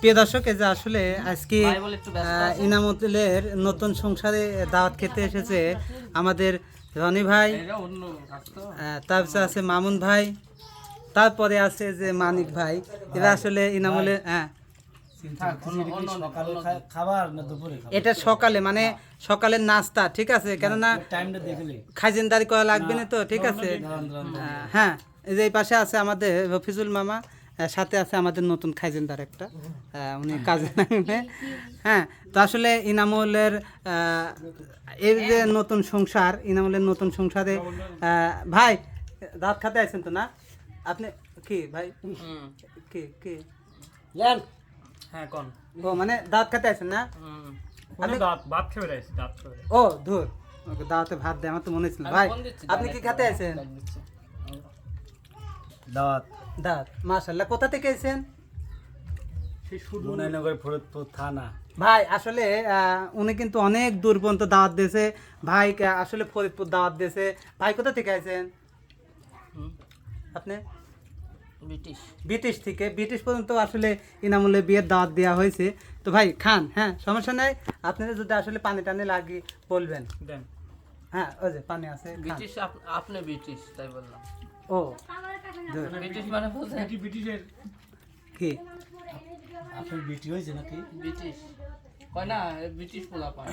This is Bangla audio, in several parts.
প্রিয় দর্শক এই যে আসলে আজকে ইনামতুলের নতুন সংসারে দাওয়াত খেতে এসেছে আমাদের রনি ভাই তারপরে আছে মামুন ভাই তারপরে আছে যে মানিক ভাই। এরা আসলে ইনামলে হ্যাঁ। এটা সকালে মানে সকালের নাস্তা ঠিক আছে? কেননা টাইমটা খাইজেনদারি করা লাগবে না তো ঠিক আছে? হ্যাঁ এই যে পাশে আছে আমাদের রফিজুল মামা সাথে আছে আমাদের নতুন খাইজেনদার একটা উনি কাজে লাগবে হ্যাঁ তো আসলে ইনামুলের এই যে নতুন সংসার ইনামুলের নতুন সংসারে ভাই দাঁত খাতে আছেন তো না? আপনি কি ভাই? কি কি? হ্যাঁ কোন? ও মানে দাঁত খাতে আছেন না? আপনি দাঁত ভাত খেয়ে দাঁত খেয়ে ও ধুর। দাওয়াতে ভাত দেয় আমার তো মনে ছিল ভাই আপনি কি খাতে আছেন। দাওয়াত দাঁত মাশাল্লাহ কোথা থেকে এসেছেন? মনাইনগর ফরিদপুর থানা। ভাই আসলে উনি কিন্তু অনেক দূর পর্যন্ত দাওয়াত দিয়েছে। ভাই আসলে ফরিদপুর দাওয়াত দিয়েছে। ভাই কোথা থেকে আছেন আপনি? ব্রিটিশ। ব্রিটিশ থেকে। ব্রিটিশ পর্যন্ত আসলে ইনামুলে বিয়ের দাওয়াত দেওয়া হয়েছে। তো ভাই খান হ্যাঁ সমস্যা নাই। আপনাদের যদি আসলে পানি টানি লাগি বলবেন। হ্যাঁ ওই যে পানি আছে ব্রিটিশ আপনি ব্রিটিশ তাই বললাম। ও। ব্রিটিশ মানে বুঝেন এটি ব্রিটিশের? কি? আপনার বিটি হয়েছে নাকি? ব্রিটিশ। কয় না ব্রিটিশ পোলা পায়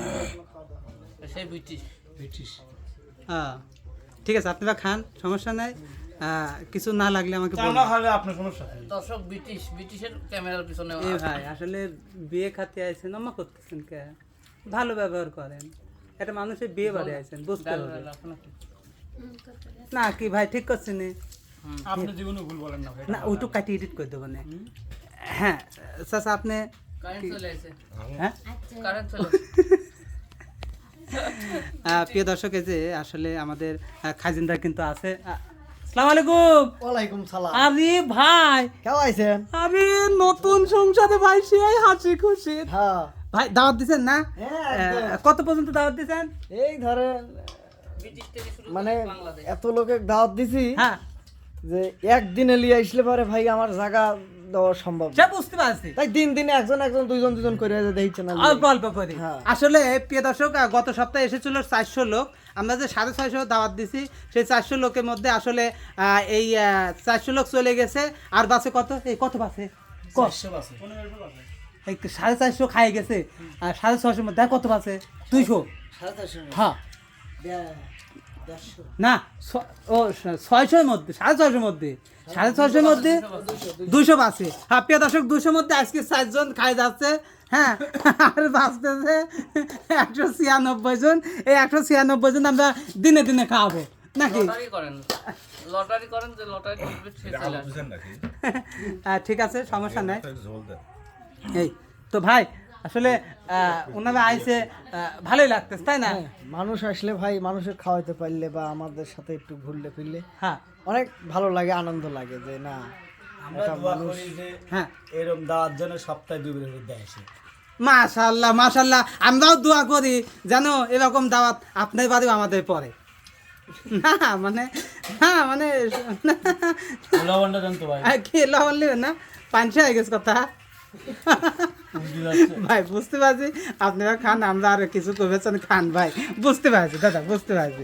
সেই ব্রিটিশ। ব্রিটিশ। হ্যাঁ। ঠিক আছে আপনারা খান সমস্যা নাই। কিছু না লাগলে আমাকে না বলবেন আপনার সমস্যা দর্শক ব্রিটিশ। ব্রিটিশের ক্যামেরার পিছনে এ ভাই আসলে বিয়ে খাতে আইছেন আমা করতেছেন কে? ভালো ব্যবহার করেন। একটা মানুষের বিয়ে বাড়ি আইছেন বুঝতে হবে। নাকি? না কি ভাই ঠিক করছেন। আপনি জীবনে ভুল বলেন না কাটি এডিট করে দেবো না। হ্যাঁ চাচা আপনি হ্যাঁ? আহ, প্রিয় দর্শক এই যে আসলে আমাদের খাজিনদা কিন্তু আছে। আসসালামু আলাইকুম। ওয়ালাইকুম সালাম। আরে ভাই। কেমন আছেন? আমি নতুন সংসারে ভাই সেই হাসি খুশি। হ্যাঁ। ভাই দাওয়াত দিছেন না? হ্যাঁ, কত পর্যন্ত দাওয়াত দিছেন? এই ধরেন মানে এত লোকে দাওয়াত দিছি। হ্যাঁ। যে একদিনে লিয়ে আসলে পরে ভাই আমার জায়গা দেওয়া সম্ভব না। সে বুঝতে পারছি। তাই দিন দিনে একজন একজন দুইজন দুজন করে দেখছে না। অল্প অল্প করে। হ্যাঁ। আসলে প্রিয় দর্শক গত সপ্তাহে এসেছিল চারশো লোক। আমরা যে সাড়ে ছয়শো দাওয়াত দিছি সেই চারশো লোকের মধ্যে আসলে এই চারশো লোক চলে গেছে। আর বাসে কত? এই কত বাসে? সাড়ে চারশো খাই গেছে। আর সাড়ে ছয়শোর মধ্যে কত বাসে? দুইশো? সাড়ে হ্যাঁ। না ও ছয়শোর মধ্যে সাড়ে ছয়শোর মধ্যে। সাড়ে ছয়শোর মধ্যে দুশো বাসে। হ্যাঁ প্রিয় দর্শক দুশোর মধ্যে আজকে চারজন খাই যাচ্ছে হ্যাঁ আর বাঁচতেছে একশো ছিয়ানব্বই জন। এই একশো ছিয়ানব্বই জন আমরা দিনে দিনে খাওয়াবো নাকি? লটারি করেন। যে লটারি জিতবে সে চলে আসবে। আহ, ঠিক আছে সমস্যা নাই। এই তো ভাই আসলে আহ, ওনারা আইসে ভালোই লাগতেছে তাই না? হ্যাঁ, মানুষ আসলে ভাই মানুষের খাওয়াইতে পারলে বা আমাদের সাথে একটু ঘুরলে ফিরলে হ্যাঁ। অনেক ভালো লাগে আনন্দ লাগে যে না আমরা দোয়া করি যে হ্যাঁ। এরকম দাওয়াত যেন সপ্তাহে দুই বেলা দেয় আসে। মাশাল্লাহ মাশাল্লাহ আমরাও দোয়া করি জানো এরকম দাওয়াত আপনার বাড়িও আমাদের পরে না মানে না মানে লবণটা জানতো ভাই। কি লবণ নেবেন না? পাঁচশো হয়ে গেছে কথা। ভাই, বুঝতে পারছি? আপনারা খান, আমরা আরও কিছু করবেন খান ভাই। বুঝতে পারছি, দাদা, বুঝতে পারছি।